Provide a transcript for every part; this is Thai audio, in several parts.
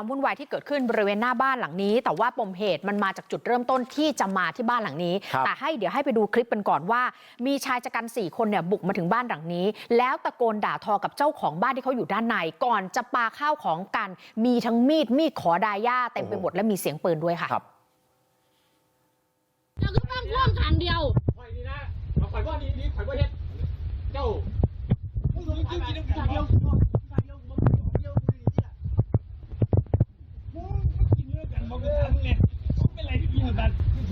ความวุ่นวายที่เกิดขึ้นบริเวณหน้าบ้านหลังนี้ แต่ว่าปมเหตุมันมาจากจุดเริ่มต้นที่จะมาที่บ้านหลังนี้ครับแต่ให้เดี๋ยวให้ไปดูคลิปกันก่อนว่า มีชายชะกันสี่คนเนี่ยบุกมาถึงบ้านหลังนี้ แล้วตะโกนด่าทอกับเจ้าของบ้านที่เขาอยู่ด้านใน ก่อนจะปาข้าวของกัน มีทั้งมีดมีดขอดาย่าเต็มไปหมดและมีเสียงปืนด้วยค่ะครับเราก็ต้องร่วมกันเดียวข่อยนี่นะเอาข่อยว่านี่นี่ข่อยว่าเฮ็ด เจ้าผู้สูงอายุกินน้ำกันเดียวเดียวมึงเดียวมึงนี่อะมึงกินเนื้อกันมึงก็ทำไงเป็นไรที่กินกัน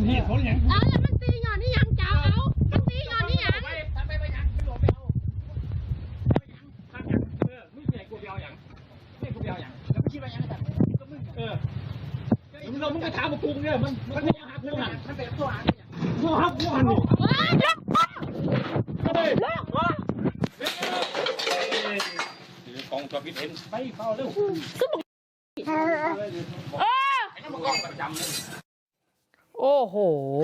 เหตุผลอย่าง อ้าวแล้วมันตีหย่อนนี่ยังเจ้าเอามันตีหย่อนนี่ยัง ไปทำไปไปยังไม่หลบไปเอาไปยังทำยังเออมึงใหญ่กูเดียวยังไม่กูเดียวยังแล้วมึงคิดว่ายังไงแบบก็มึงเออมึงเรามึงไปถา มมากูเนี่ยมันมันไม่หากูหันมันเป็นตัวหาตัวหากูหันนี่เฮ้ยล็อกพ่อเฮ้ยว้าเกองตัวพิษเห็นไปเฝ้าเร็วเออไอ้นั่นมันกล้องประจำเลยโอ้โห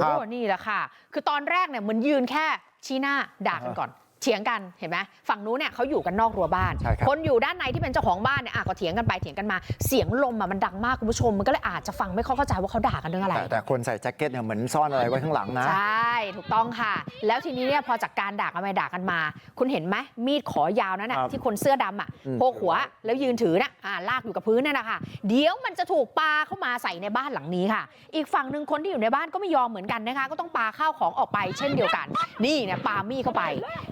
ครับนี่แหละค่ะ คือตอนแรกเนี่ยเหมือนยืนแค่ชี้หน้าด่ากันก่อน เถียงกันเห็นไหมฝั่งนู้นเนี่ยเขาอยู่กันนอกรั้วบ้านใช่ครับคนอยู่ด้านในที่เป็นเจ้าของบ้านเนี่ยอะก็เถียงกันไปเถียงกันมาเสียงลมอะมันดังมากคุณผู้ชมมันก็เลยอาจจะฟังไม่ค่อยเข้าใจว่าเขาด่ากันเรื่องอะไรแต่แต่คนใส่แจ็คเก็ตเนี่ยเหมือนซ่อนอะไรไว้ข้างหลังนะใช่ถูกต้องค่ะ แล้วทีนี้เนี่ยพอจากการด่ากันไปด่ากันมา คุณเห็นไหมมีดขอยาวนั้นน่ะครับที่คนเสื้อดำอะอืมโพกหัวแล้วยืนถือน่ะอ่าลากอยู่กับพื้นนั่นนะคะเดี๋ยวมันจะถูกปาเข้ามาใส่ในบ้านหลังนี้ค่ะ อีกฝั่งหนึ่งคนที่อยู่ในบ้านก็ไม่ยอมเหมือนกันนะคะ ก็ต้องปาข้าวของออกไปเช่นเดียวกัน นี่เนี่ยปามีดเข้าไป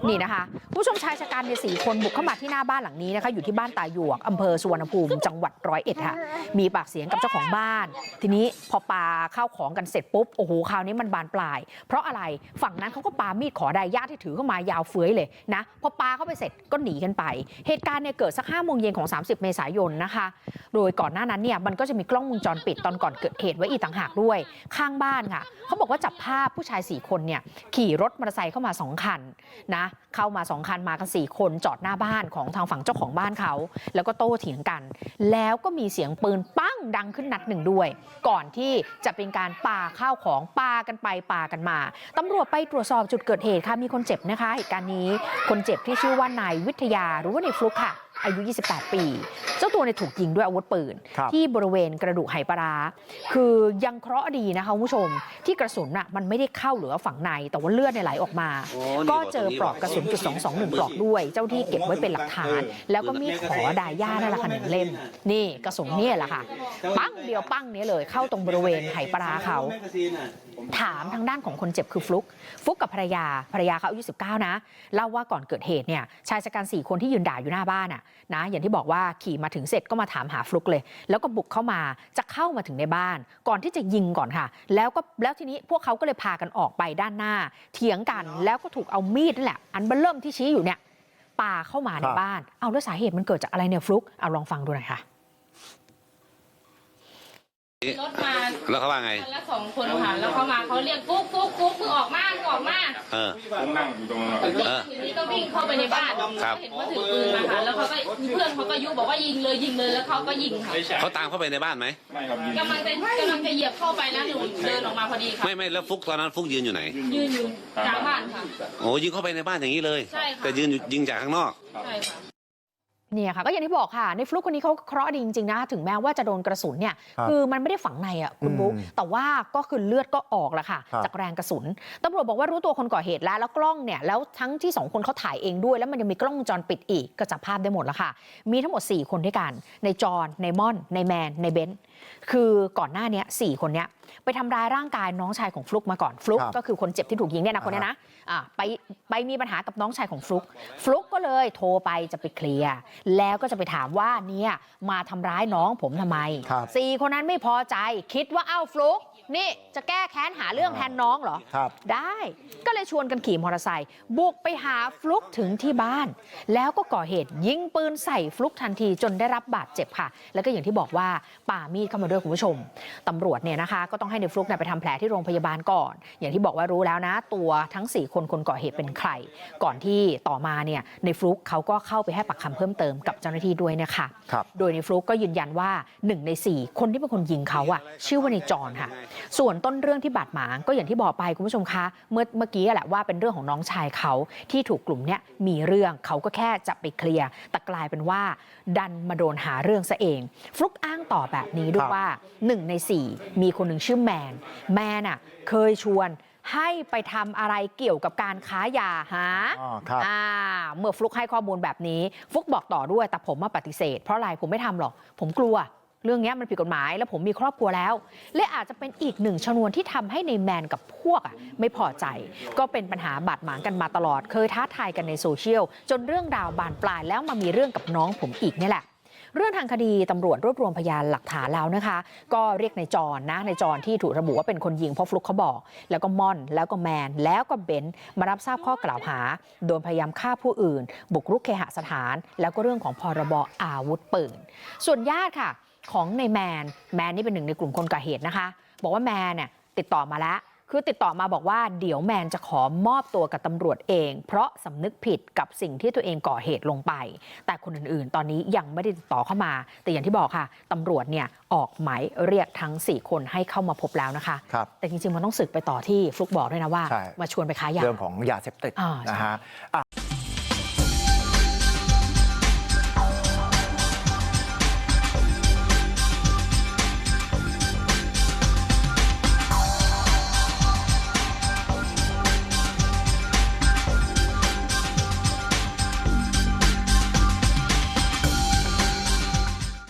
นี่นะคะผู้ชมชายชะกันเนี่ยสี่คนบุกเข้ามาที่หน้าบ้านหลังนี้นะคะอยู่ที่บ้านตาหยวกอำเภอสุวรรณภูมิจังหวัดร้อยเอ็ดค่ะมีปากเสียงกับเจ้าของบ้าน ทีนี้พอปาข้าวของกันเสร็จปุ๊บโอ้โหคราวนี้มันบานปลาย เพราะอะไรฝั่งนั้นเขาก็ปามีดขอไดย่าที่ถือเข้ามายาวเฟื้อยเลยนะพอปาเข้าไปเสร็จก็หนีกันไป เหตุการณ์เนี่ยเกิดสักห้าโมงเย็นของ 30 เมษายนนะคะ โดยก่อนหน้านั้นเนี่ยมันก็จะมีกล้องวงจรปิดตอนก่อนเกิดเหตุไว้อีกต่างหากด้วย ข้างบ้านค่ะเขาบอกว่าจับภาพผู้ชายสี่คนเนี่ยขี่รถมอเตอร์ไซค์เข้ามาสองคันนะเข้ามาสองคันมากันสี่คนจอดหน้าบ้านของทางฝั่งเจ้าของบ้านเขา แล้วก็โต้เถียงกัน แล้วก็มีเสียงปืนปั้งดังขึ้นนัดหนึ่งด้วย ก่อนที่จะเป็นการปาข้าวของปากันไปปากันมาตำรวจไปตรวจสอบจุดเกิดเหตุค่ะมีคนเจ็บนะคะเหตุการณ์นี้คนเจ็บที่ชื่อว่านายวิทยาหรือว่าในฟลุกค่ะ อายุ 28 ปี เจ้าตัวเนี่ยถูกยิงด้วยอาวุธปืนครับที่บริเวณกระดูกไหปลาร้าคือยังเคราะห์ดีนะคะคุณผู้ชม ที่กระสุนน่ะมันไม่ได้เข้าหรือว่าฝังใน แต่ว่าเลือดเนี่ยไหลออกมา ก็เจอปลอกกระสุนจุด221 ปลอกด้วย เจ้าที่เก็บไว้เป็นหลักฐาน แล้วก็มีดขอดาย่านั่นแหละค่ะหนึ่งเล่ม นี่กระสุนเนี่ยแหละค่ะ ปั้งเดียวปั้งเนี้ยเลยเข้าตรงบริเวณไหปลาร้าเขา ถามทางด้านของคนเจ็บคือฟลุกฟลุกกับภรรยาภรรยาเขาอายุ19 นะเล่าว่าก่อนเกิดเหตุเนี่ยชายชะกันสี่คนที่ยืนด่าอยู่หน้าบ้านอะนะอย่างที่บอกว่าขี่มาถึงเสร็จก็มาถามหาฟลุกเลย แล้วก็บุกเข้ามาจะเข้ามาถึงในบ้าน ก่อนที่จะยิงก่อนค่ะ แล้วก็แล้วทีนี้พวกเขาก็เลยพากันออกไปด้านหน้า เถียงกันแล้วก็ถูกเอามีดนั่นแหละอันเบลเริ่มที่ชี้อยู่เนี่ยปาเข้ามาในครับบ้าน เอาแล้วสาเหตุมันเกิดจากอะไรเนี่ยฟลุกเอาลองฟังดูหน่อยค่ะ รถมาแล้วเขาว่าไงคนละสองคนค่ะแล้วเขามาเขาเรียกฟุ๊กฟุ๊กฟุ๊กมึงออกมามึงออกมาเออผมนั่งอยู่ตรงนั้นเออทีนี้ก็วิ่งเข้าไปในบ้านครับเห็นว่าถือปืนมาค่ะแล้วเขาก็เพื่อนเขาก็ยุบอกว่ายิงเลยยิงเลยแล้วเขาก็ยิงค่ะไม่ใช่เขาตามเข้าไปในบ้านไหมไม่ครับยิงกำลังจะกำลังจะเหยียบเข้าไปนะหนูเดินออกมาพอดีค่ะไม่ไม่แล้วฟุกตอนนั้นฟุกยืนอยู่ไหน ยืนอยู่กลางบ้านค่ะโอ้ยิงเข้าไปในบ้านอย่างนี้เลยใช่ค่ะแต่ยืนอยู่ยิงจากข้างนอกใช่ค่ะ เนี่ยค่ะก็อย่างที่บอกค่ะในฟลุกคนนี้เขาเคราะห์ดีจริงๆนะถึงแม้ว่าจะโดนกระสุนเนี่ยครับคือมันไม่ได้ฝังในอะคุณอืมบุ๊กแต่ว่าก็คือเลือดก็ออกแล้วค่ะครับจากแรงกระสุนตำรวจบอกว่ารู้ตัวคนก่อเหตุแล้วแล้วกล้องเนี่ยแล้วทั้งที่สองคนเขาถ่ายเองด้วยแล้วมันยังมีกล้องวงจรปิดอีกก็จับภาพได้หมดแล้วค่ะ มีทั้งหมด 4 คนด้วยกันในจอนในม่อนในแมนในเบนซ์คือก่อนหน้าเนี้ยสี่คนเนี้ย ไปทำร้ายร่างกายน้องชายของฟลุกมาก่อนฟลุกครับก็คือคนเจ็บที่ถูกยิงเนี่ยนะคนเนี้ยนะอ่าไปไปมีปัญหากับน้องชายของฟลุกฟลุกก็เลยโทรไปจะไปเคลียร์แล้วก็จะไปถามว่าเนี่ยมาทำร้ายน้องผมทำไมครับสี่คนนั้นไม่พอใจคิดว่าเอ้าฟลุก นี่จะแก้แค้นหาเรื่องแทนน้องเหรอครับได้ก็เลยชวนกันขี่มอเตอร์ไซค์บุกไปหาฟลุกถึงที่บ้าน แล้วก็ก่อเหตุยิงปืนใส่ฟลุกทันทีจนได้รับบาดเจ็บค่ะ แล้วก็อย่างที่บอกว่าป่ามีดเข้ามาด้วยคุณผู้ชมตำรวจเนี่ยนะคะ ก็ต้องให้ในฟลุกเนี่ยไปทำแผลที่โรงพยาบาลก่อน อย่างที่บอกว่ารู้แล้วนะ ตัวทั้ง 4 คนคนก่อเหตุเป็นใคร ก่อนที่ต่อมาเนี่ยในฟลุกเขาก็เข้าไปให้ปากคำเพิ่มเติมกับเจ้าหน้าที่ด้วยนะคะครับโดยในฟลุกก็ยืนยันว่า 1 ใน 4 คนที่เป็นคนยิงเขาอะชื่อว่าในจอนค่ะส่วนต้นเรื่องที่บาดหมางก็อย่างที่บอกไปคุณผู้ชมคะเมื่อเมื่อกี้แหละว่าเป็นเรื่องของน้องชายเขาที่ถูกกลุ่มเนี้ยมีเรื่องเขาก็แค่จะไปเคลียร์แต่กลายเป็นว่า ดันมาโดนหาเรื่องซะเอง ฟลุกอ้างต่อแบบนี้ด้วยครับว่า1ใน4 มีคนหนึ่งชื่อแมน แมนอะเคยชวนให้ไปทำอะไรเกี่ยวกับการค้ายาหาอ๋อครับอ่า เมื่อฟลุกให้ข้อมูลแบบนี้ ฟลุกบอกต่อด้วย แต่ผมมาปฏิเสธ เพราะอะไรผมไม่ทำหรอก ผมกลัว เรื่องเนี้ยมันผิดกฎหมายแล้วผมมีครอบครัวแล้วและอาจจะเป็นอีกหนึ่งชนวนที่ทำให้ในแมนกับพวกไม่พอใจ ก็เป็นปัญหาบาดหมางกันมาตลอดเคยท้าทายกันในโซเชียล จนเรื่องราวบานปลายแล้วมามีเรื่องกับน้องผมอีกนี่แหละเรื่องทางคดีตำรวจรวบรวมพยานหลักฐานแล้วนะคะ ก็เรียกในจอนนะในจอนที่ถูกระบุว่าเป็นคนยิงเพราะฟลุกเขาบอก แล้วก็ม่อนแล้วก็แมนแล้วก็เบนมารับทราบข้อกล่าวหา โดนพยายามฆ่าผู้อื่น บุกรุกเคหสถาน แล้วก็เรื่องของพรบอาวุธปืนส่วนญาติค่ะ ของในแมนแมนนี่เป็นหนึ่งในกลุ่มคนก่อเหตุนะคะบอกว่าแมนเนี่ยติดต่อมาแล้วคือติดต่อมาบอกว่าเดี๋ยวแมนจะขอมอบตัวกับตำรวจเอง เพราะสำนึกผิดกับสิ่งที่ตัวเองก่อเหตุลงไป แต่คนอื่นๆ ตอนนี้ยังไม่ได้ติดต่อเข้ามา แต่อย่างที่บอกค่ะตำรวจเนี่ยออกหมายเรียกทั้ง 4 คนให้เข้ามาพบแล้วนะคะครับแต่จริงๆมันต้องสืบไปต่อที่ฟลุกบอกด้วยนะว่าใช่มาชวนไปค้ายาเรื่องของยาเสพติดอ่าใช่นะฮะอะ